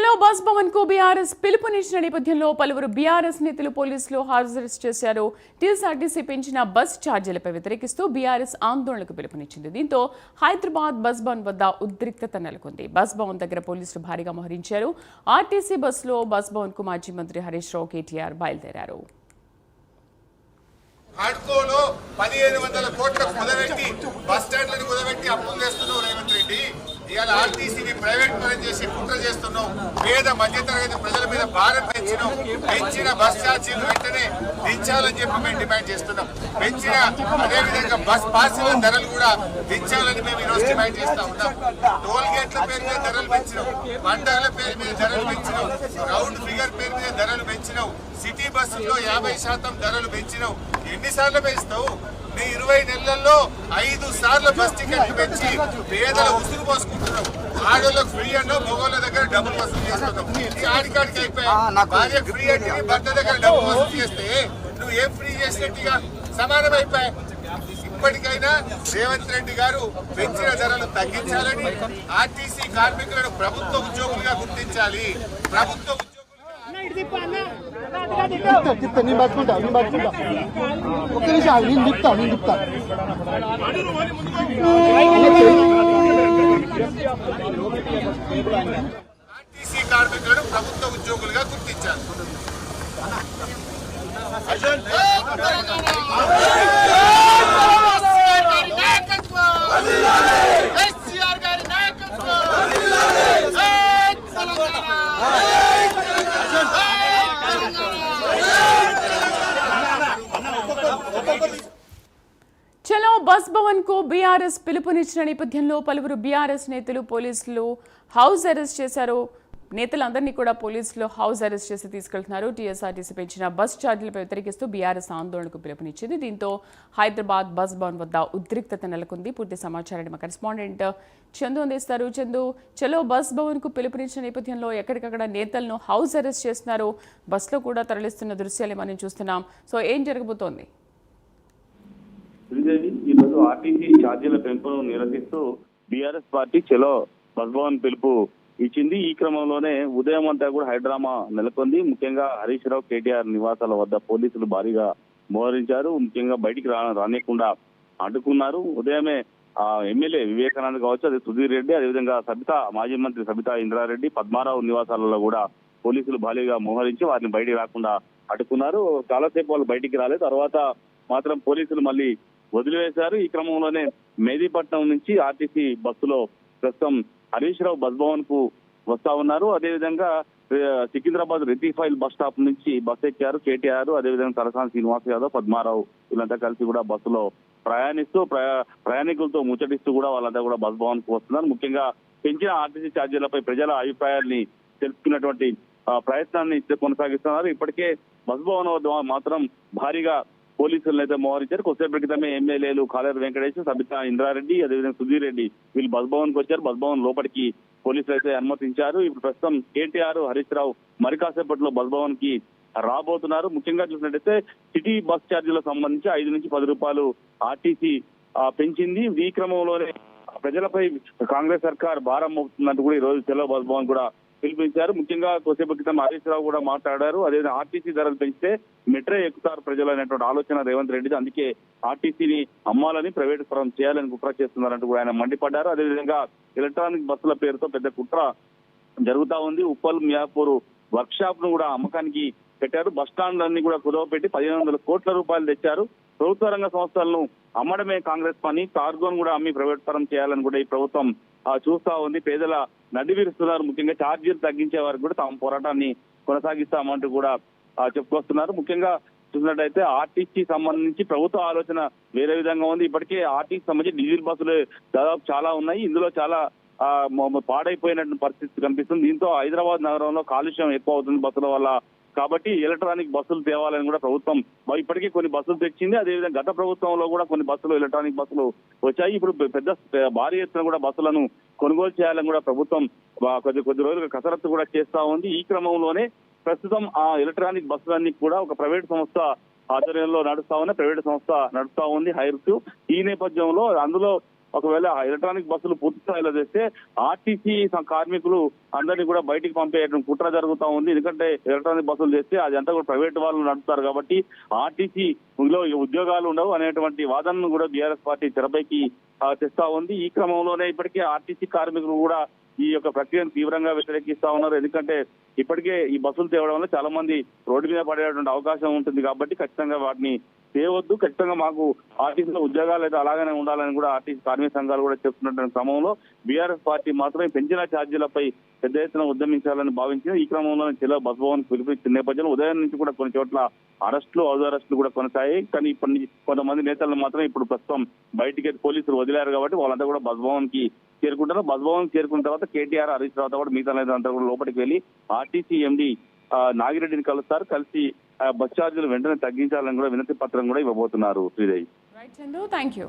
చలో bus భవన్కు BRS పిలుపునిచ్చిన నేపథ్యంలో పలువురు బీఆర్ఎస్ నేతలు పోలీసులు హాజరు చేశారు. టీఎస్ఆర్టీసీ పెంచిన బస్ ఛార్జీలపై వ్యతిరేకిస్తూ బీఆర్ఎస్ ఆందోళనకు పిలుపునిచ్చింది. దీంతో హైదరాబాద్ బస్ భవన్ వద్ద ఉద్రిక్తత నెలకొంది. బస్ భవన్ దగ్గర పోలీసులు భారీగా మోహరించారు. ఆర్టీసీ బస్సులో బస్ భవన్కు మాజీ మంత్రి హరీష్ రావు కేటీఆర్ బయలుదేరారు. హడ్కోలో పదిహేను వందల కోట్లకు మొదలెట్టి చేస్తున్నాం. పేద మధ్యతరగతి ప్రజల మీద భారం పెంచినాం. పెంచిన బస్ ఛార్జీలు వెంటనే దించాలని చెప్పి మేము డిమాండ్ చేస్తున్నాం. పెంచిన అదేవిధంగా బస్ పాసుల ధరలు కూడా దించాలని మేము ఈరోజు డిమాండ్ చేస్తా ఉన్నాం. టోల్ గేట్ల పేరు మీద ధరలు పెంచినాం. పంటల పేరు మీద ధరలు పెంచినాం. రౌండ్ ఫిగర్ పేరు మీద ధరలు పెంచినావు సిటీ బస్సుల్లో యాభై శాతం ధరలు పెంచినావు ఎన్నిసార్లు పెంచుతావు? నీ ఇరవై నెలల్లో ఐదు సార్లు బస్ టికెట్లు పెంచి పేదల ఉసురు పోసుకుంటున్నావు. ఆడోళ్ళకి ఫ్రీ అన్నో మగోళ్ళ దగ్గర డబ్బులు వసూలు చేస్తున్నావు ఈ ఆడికాడికి అయిపోయా భార్య ఫ్రీ అంటే భర్త దగ్గర డబ్బులు వసూలు చేస్తే నువ్వు ఏం ఫ్రీ చేసినట్టుగా సమానం అయిపోయా ఇప్పటికైనా రేవంత్ రెడ్డి గారు పెంచిన ధరలు తగ్గించాలని ఆర్టీసీ కార్మికులను ప్రభుత్వ ఉద్యోగులుగా గుర్తించాలి ప్రభుత్వ చెప్తా చెప్తా నేను పట్టుకుంటా నేను పట్టుకుంటా ఒక్క నిమిషం నేను చెప్తా నేను చెప్తా ఆర్టీసీ కార్మికులను ప్రభుత్వ ఉద్యోగులుగా గుర్తించారు. బస్ భవన్కు బీఆర్ఎస్ పిలుపునిచ్చిన నేపథ్యంలో పలువురు బీఆర్ఎస్ నేతలు పోలీసులు హౌస్ అరెస్ట్ చేశారు. నేతలందరినీ కూడా పోలీసులు హౌస్ అరెస్ట్ చేసి తీసుకెళ్తున్నారు. టీఎస్ఆర్టీసీ పెంచిన బస్ ఛార్జీలపై వ్యతిరేకిస్తూ బీఆర్ఎస్ ఆందోళనకు పిలుపునిచ్చింది. దీంతో హైదరాబాద్ బస్ భవన్ వద్ద ఉద్రిక్తత నెలకొంది. పూర్తి సమాచారాన్ని మా కరెస్పాండెంట్ చందు అందిస్తారు. చందు చలో బస్ భవన్కు పిలుపునిచ్చిన నేపథ్యంలో ఎక్కడికక్కడ నేతలను హౌస్ అరెస్ట్ చేస్తున్నారు. బస్సులో కూడా తరలిస్తున్న దృశ్యాలే మనం చూస్తున్నాం. సో ఏం జరగబోతోంది? ఆర్టీసీ ఛార్జీల పెంపును నిరసిస్తూ బీఆర్ఎస్ పార్టీ చలో బస్భవన్ పిలుపు ఇచ్చింది. ఈ క్రమంలోనే ఉదయం అంతా కూడా హైడ్రామా నెలకొంది. ముఖ్యంగా హరీష్ రావు కేటీఆర్ నివాసాల వద్ద పోలీసులు భారీగా మోహరించారు. ముఖ్యంగా బయటికి రా రానియకుండా అడ్డుకున్నారు. ఉదయమే ఆ ఎమ్మెల్యే వివేకానంద్ కావచ్చు అదే సుధీర్ రెడ్డి అదేవిధంగా సబితా మాజీ మంత్రి సబితా ఇంద్రారెడ్డి పద్మారావు నివాసాలలో కూడా పోలీసులు భారీగా మోహరించి వారిని బయటికి రాకుండా అడ్డుకున్నారు. చాలాసేపు వాళ్ళు బయటికి రాలేదు. తర్వాత మాత్రం పోలీసులు మళ్ళీ వదిలివేశారు. ఈ క్రమంలోనే మేదీపట్నం నుంచి ఆర్టీసీ బస్సులో ప్రస్తుతం హరీష్ రావు బస్ భవన్కు వస్తా ఉన్నారు. అదేవిధంగా సికింద్రాబాద్ రెతిఫైల్ బస్ స్టాప్ నుంచి బస్ ఎక్కారు కేటీఆర్. అదేవిధంగా తలసాని శ్రీనివాస్ యాదవ్ పద్మారావు వీళ్ళంతా కలిసి కూడా బస్సులో ప్రయాణిస్తూ ప్రయా- ప్రయాణికులతో ముచ్చటిస్తూ కూడా వాళ్ళంతా కూడా బస్ భవన్కు వస్తున్నారు. ముఖ్యంగా పెంచిన ఆర్టీసీ ఛార్జీలపై ప్రజల అభిప్రాయాల్ని తెలుసుకున్నటువంటి ప్రయత్నాన్ని కొనసాగిస్తున్నారు. ఇప్పటికే బస్ భవన్ వద్ద మాత్రం భారీగా పోలీసులను అయితే మోహరించారు. కొద్దిసేపటి క్రితమే ఎమ్మెల్యేలు కాలేరు వెంకటేష్ సబితా ఇంద్రారెడ్డి అదేవిధంగా సుధీర్ రెడ్డి వీళ్ళు బస్ భవన్కు వచ్చారు. బస్ భవన్ లోపలికి పోలీసులు అయితే అనుమతించారు. ఇప్పుడు ప్రస్తుతం కేటీఆర్ హరీష్ రావు మరి కాసేపట్లో బస్ భవన్కి రాబోతున్నారు. ముఖ్యంగా చూసినట్టయితే సిటీ బస్ ఛార్జీలకు సంబంధించి ఐదు నుంచి పది రూపాయలు ఆర్టీసీ పెంచింది. ఈ క్రమంలోనే ప్రజలపై కాంగ్రెస్ సర్కార్ భారం మోపుతుందంటూ కూడా ఈ రోజు చెలో బస్ భవన్ కూడా పిలిపించారు. ముఖ్యంగా కొద్దిసేపు క్రితం హరీష్ రావు కూడా మాట్లాడారు. అదేవిధంగా ఆర్టీసీ ధరలు పెంచితే మెట్రో ఎక్కుతారు ప్రజలు అనేటువంటి ఆలోచన రేవంత్ రెడ్డి అందుకే ఆర్టీసీని అమ్మాలని ప్రైవేట్ పరం చేయాలని కుట్ర చేస్తున్నారంటూ కూడా ఆయన మండిపడ్డారు. అదేవిధంగా ఎలక్ట్రానిక్ బస్సుల పేరుతో పెద్ద కుట్ర జరుగుతా ఉంది. ఉప్పల్ మియాపూర్ వర్క్ షాప్ను కూడా అమ్మకానికి పెట్టారు. బస్ స్టాండ్ అన్ని కూడా కుదవ పెట్టి పదిహేను వందల కోట్ల రూపాయలు తెచ్చారు. ప్రభుత్వ రంగ సంస్థలను అమ్మడమే కాంగ్రెస్ పని. కార్గోన్ కూడా అమ్మి ప్రైవేట్ పరం చేయాలని కూడా ఈ ప్రభుత్వం ఆ, చూస్తా ఉంది. పేదల నడ్డి విరుస్తున్నారు. ముఖ్యంగా ఛార్జీలు తగ్గించే వారికి కూడా తాము పోరాటాన్ని కొనసాగిస్తామంటూ కూడా చెప్పుకొస్తున్నారు. ముఖ్యంగా చూసినట్టయితే ఆర్టీసీ సంబంధించి ప్రభుత్వ ఆలోచన వేరే విధంగా ఉంది. ఇప్పటికే ఆర్టీసీ సంబంధించి డీజిల్ బస్సులు దాదాపు చాలా ఉన్నాయి. ఇందులో చాలా ఆ, పాడైపోయినటువంటి పరిస్థితి కనిపిస్తుంది. దీంతో హైదరాబాద్ నగరంలో కాలుష్యం ఎక్కువ అవుతుంది బస్సుల వల్ల. కాబట్టి ఎలక్ట్రానిక్ బస్సులు తేవాలని కూడా ప్రభుత్వం ఇప్పటికీ కొన్ని బస్సులు తెచ్చింది. అదేవిధంగా గత ప్రభుత్వంలో కూడా కొన్ని బస్సులు ఎలక్ట్రానిక్ బస్సులు వచ్చాయి. ఇప్పుడు పెద్ద భారీ ఎత్తున కూడా బస్సులను కొనుగోలు చేయాలని కూడా ప్రభుత్వం కొద్ది కొద్ది రోజులుగా కసరత్తు కూడా చేస్తా ఉంది. ఈ క్రమంలోనే ప్రస్తుతం ఆ ఎలక్ట్రానిక్ బస్సులన్నీ కూడా ఒక ప్రైవేట్ సంస్థ ఆధ్వర్యంలో నడుస్తా ఉన్న ప్రైవేట్ సంస్థ నడుస్తా ఉంది హైర్స్ ఈ నేపథ్యంలో అందులో ఒకవేళ ఆ ఎలక్ట్రానిక్ బస్సులు పూర్తి స్థాయిలో చేస్తే ఆర్టీసీ కార్మికులు అందరినీ కూడా బయటికి పంపేయడం కుట్ర జరుగుతా ఉంది. ఎందుకంటే ఎలక్ట్రానిక్ బస్సులు చేస్తే అది అంతా కూడా ప్రైవేట్ వాళ్ళు నడుపుతారు కాబట్టి ఆర్టీసీ లో ఉద్యోగాలు ఉండవు అనేటువంటి వాదనను కూడా బీఆర్ఎస్ పార్టీ తెరపైకి తెస్తా ఉంది. ఈ క్రమంలోనే ఇప్పటికే ఆర్టీసీ కార్మికులు కూడా ఈ యొక్క ప్రక్రియను తీవ్రంగా వ్యతిరేకిస్తా ఉన్నారు. ఎందుకంటే ఇప్పటికే ఈ బస్సులు తేవడం వల్ల చాలా మంది రోడ్డు మీద పడేటువంటి అవకాశం ఉంటుంది కాబట్టి ఖచ్చితంగా వాటిని చేయవద్దు ఖచ్చితంగా మాకు ఆర్టీసీలో ఉద్యోగాలు అయితే అలాగనే ఉండాలని కూడా ఆర్టీసీ కార్మిక సంఘాలు కూడా చెప్తున్నటువంటి క్రమంలో బీఆర్ఎస్ పార్టీ మాత్రమే పెంచిన ఛార్జీలపై పెద్ద ఎత్తున ఉద్యమించాలని భావించిన ఈ క్రమంలో చెలో బస్ భవన్ నేపథ్యంలో ఉదయం నుంచి కూడా కొన్ని చోట్ల అరెస్టులు హౌస్ అరెస్టులు కూడా కొనసాగాయి. కానీ ఇప్పటి నుంచి కొంతమంది నేతలను మాత్రం ఇప్పుడు ప్రస్తుతం బయటికి పోలీసులు వదిలారు కాబట్టి వాళ్ళంతా కూడా బస్ భవన్కి చేరుకుంటారు. బసభవన్ చేరుకున్న తర్వాత కేటీఆర్ హరీష్ రావు కూడా మిగతా నేతలంతా కూడా లోపలికి వెళ్ళి ఆర్టీసీ ఎండి నాగిరెడ్డిని కలుస్తారు. కలిసి బస్ ఛార్జీలు వెంటనే తగ్గించాలని కూడా వినతి పత్రం కూడా ఇవ్వబోతున్నారు శ్రీదేవి. Thank you